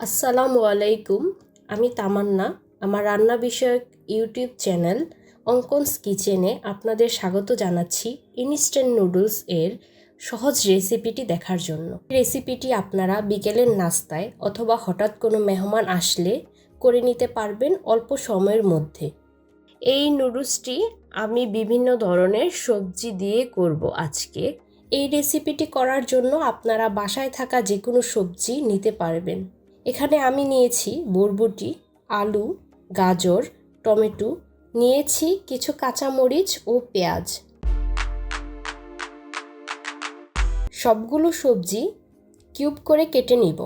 আসসালামু আলাইকুম, আমি তামান্না। আমার রান্না বিষয়ক ইউটিউব চ্যানেল অঙ্কনস কিচেনে আপনাদের স্বাগত জানাচ্ছি ইনস্ট্যান্ট নুডলস এর সহজ রেসিপিটি দেখার জন্য। রেসিপিটি আপনারা বিকেলের নাস্তায় অথবা হঠাৎ কোনো মেহমান আসলে করে নিতে পারবেন অল্প সময়ের মধ্যে। এই নুডলসটি আমি বিভিন্ন ধরনের সবজি দিয়ে করব আজকে। এই রেসিপিটি করার জন্য আপনারা বাসায় থাকা যে কোনো সবজি নিতে পারবেন। এখানে আমি নিয়েছি বরবটি, আলু, গাজর, টমেটো, নিয়েছি কিছু কাঁচামরিচ ও পেঁয়াজ। সবগুলো সবজি কিউব করে কেটে নিব।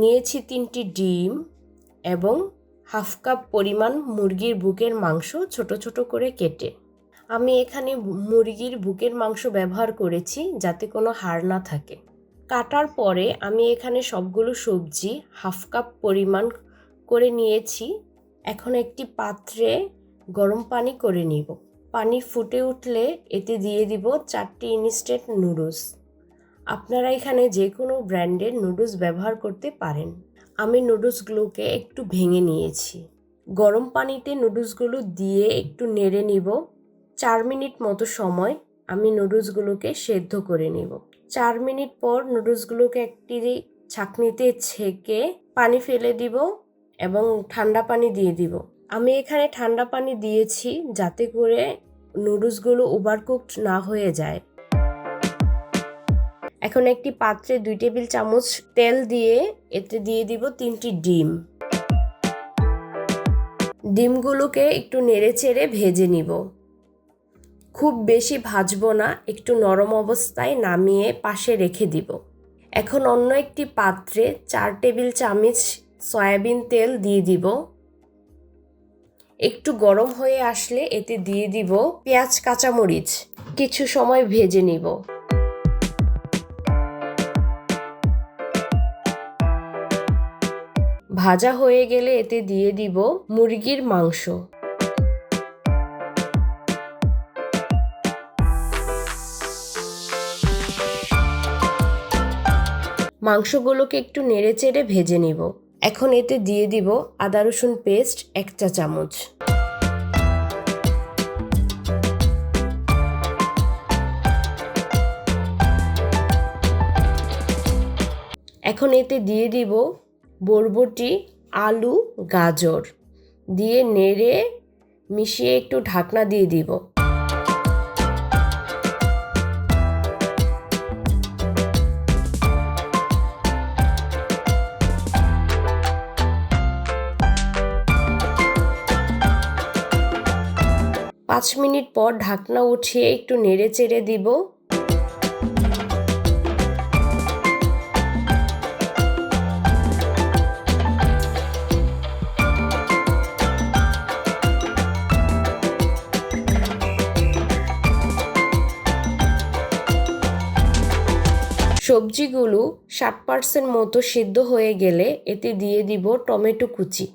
নিয়েছি তিনটি ডিম এবং হাফ কাপ পরিমাণ মুরগির বুকের মাংস ছোট ছোট করে কেটে। আমি এখানে মুরগির বুকের মাংস ব্যবহার করেছি যাতে কোনো হাড় না থাকে। কাটার পরে আমি এখানে সবগুলো সবজি হাফ কাপ পরিমাণ করে নিয়েছি। এখন একটি পাত্রে গরম পানি করে নিব। পানি ফুটে উঠলে এতে দিয়ে দিব চারটি ইনস্ট্যান্ট নুডলস। আপনারা এখানে যে কোনো ব্র্যান্ডের নুডলস ব্যবহার করতে পারেন। আমি নুডলসগুলোকে একটু ভেঙে নিয়েছি। গরম পানিতে নুডলসগুলো দিয়ে একটু নেড়ে নিব। চার মিনিট মতো সময় আমি নুডলসগুলোকে সেদ্ধ করে নিব। চার মিনিট পর নুডলসগুলোকে একটি ছাঁকনিতে ছেঁকে পানি ফেলে দিব এবং ঠান্ডা পানি দিয়ে দিব। আমি এখানে ঠান্ডা পানি দিয়েছি যাতে করে নুডলসগুলো ওভারকুকড না হয়ে যায়। এখন একটি পাত্রে দুই টেবিল চামচ তেল দিয়ে এতে দিয়ে দিব তিনটি ডিম। ডিমগুলোকে একটু নেড়ে চেড়ে ভেজে নিব। খুব বেশি ভাজবো না, একটু নরম অবস্থায় নামিয়ে পাশে রেখে দিব। এখন অন্য একটি পাত্রে চার টেবিল চামচ সয়াবিন তেল দিয়ে দিব। একটু গরম হয়ে আসলে এতে দিয়ে দিব পেঁয়াজ, কাঁচামরিচ। কিছু সময় ভেজে নিব। ভাজা হয়ে গেলে এতে দিয়ে দিব মুরগির মাংস। মাংসগুলোকে একটু নেড়ে চেড়ে ভেজে নিব। এখন এতে দিয়ে দিব আদা রসুন পেস্ট এক চা চামচ। এখন এতে দিয়ে দিব বরবটি, আলু, গাজর দিয়ে নেড়ে মিশিয়ে একটু ঢাকনা দিয়ে দিব। পাঁচ মিনিট পর ঢাকনা উঠিয়ে একটু নেড়ে চেড়ে দিব। সবজিগুলো ষাট পার্সেন্ট মতো সিদ্ধ হয়ে গেলে এতে দিয়ে দিব টমেটো কুচি।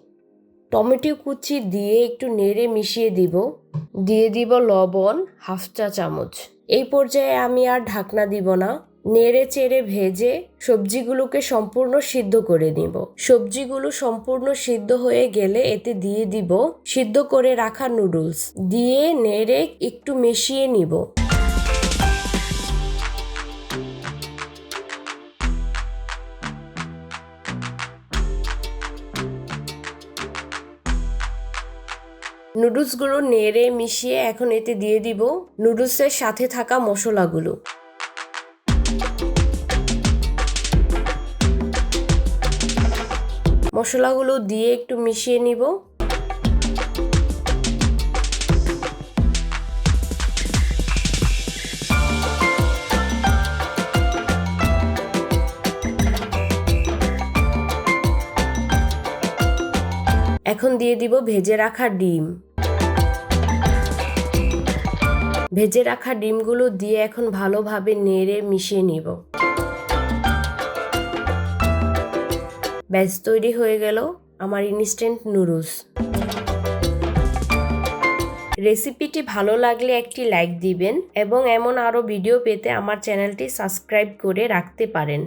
টমেটো কুচি দিয়ে একটু নেড়ে মিশিয়ে দিব। দিয়ে দিব লবণ, হাফ চা চামচ। এই পর্যায়ে আমি আর ঢাকনা দিব না। নেড়ে চেড়ে ভেজে সবজিগুলোকে সম্পূর্ণ সিদ্ধ করে নিব। সবজিগুলো সম্পূর্ণ সিদ্ধ হয়ে গেলে এতে দিয়ে দিব সিদ্ধ করে রাখা নুডলস। দিয়ে নেড়ে একটু মিশিয়ে নিব। নুডলসগুলো নেড়ে মিশিয়ে এখন এতে দিয়ে দিব নুডলসের সাথে থাকা মশলাগুলো। মশলাগুলো দিয়ে একটু মিশিয়ে নিব। এখন দিয়ে দিব ভেজে রাখা ডিম। ভেজে রাখা ডিমগুলো দিয়ে এখন ভালোভাবে নেড়ে মিশিয়ে নিব। ব্যাস, তৈরি হয়ে গেল আমার ইনস্ট্যান্ট নুডলস রেসিপিটি ভালো লাগলে একটি লাইক দিবেন এবং এমন আরও ভিডিও পেতে আমার চ্যানেলটি সাবস্ক্রাইব করে রাখতে পারেন।